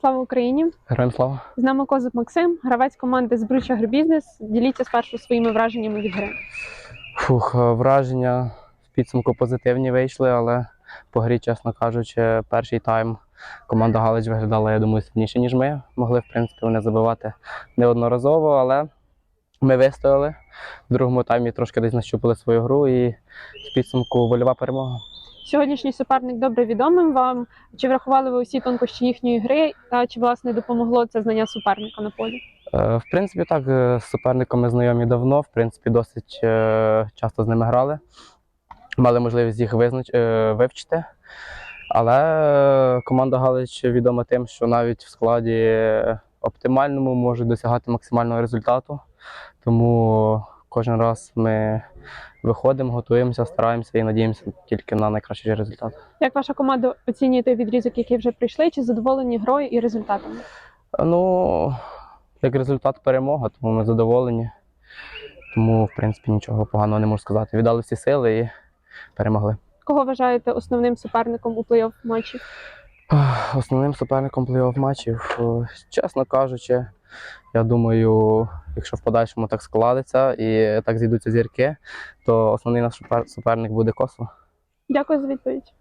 Слава Україні! Героям слава. З нами Козак Максим, гравець команди Збруч Агробізнес. Діліться спершу своїми враженнями від гри. Фух, е, враження в підсумку позитивні вийшли, але по грі, чесно кажучи, перший тайм команда Галич виглядала, я думаю, сильніше, ніж ми. Могли, в принципі, вони забивати неодноразово, але ми вистояли. В другому таймі трошки десь нащупали свою гру і в підсумку вольова перемога. Сьогоднішній суперник добре відомим вам. Чи врахували ви усі тонкощі їхньої гри? Та чи власне допомогло це знання суперника на полі? Е, В принципі, так, е, з суперником ми знайомі давно, в принципі, досить е, часто з ними грали. Мали можливість їх визнач... вивчити. Але команда Галич відома тим, що навіть в складі оптимальному може досягати максимального результату. Тому кожен раз ми виходимо, готуємося, стараємося і надіємося тільки на найкращий результат. Як ваша команда оцінює той відрізок, який вже прийшли? Чи задоволені грою і результатами? Ну, як результат перемога, тому ми задоволені. Тому, в принципі, нічого поганого не можу сказати. Віддали всі сили і перемогли. Кого вважаєте основним суперником у плей-офф матчі? Основним суперником плей-офф матчів, е, чесно кажучи, я думаю, якщо в подальшому так складеться і так зійдуться зірки, то основний наш суперник буде Косово. Дякую за відповідь.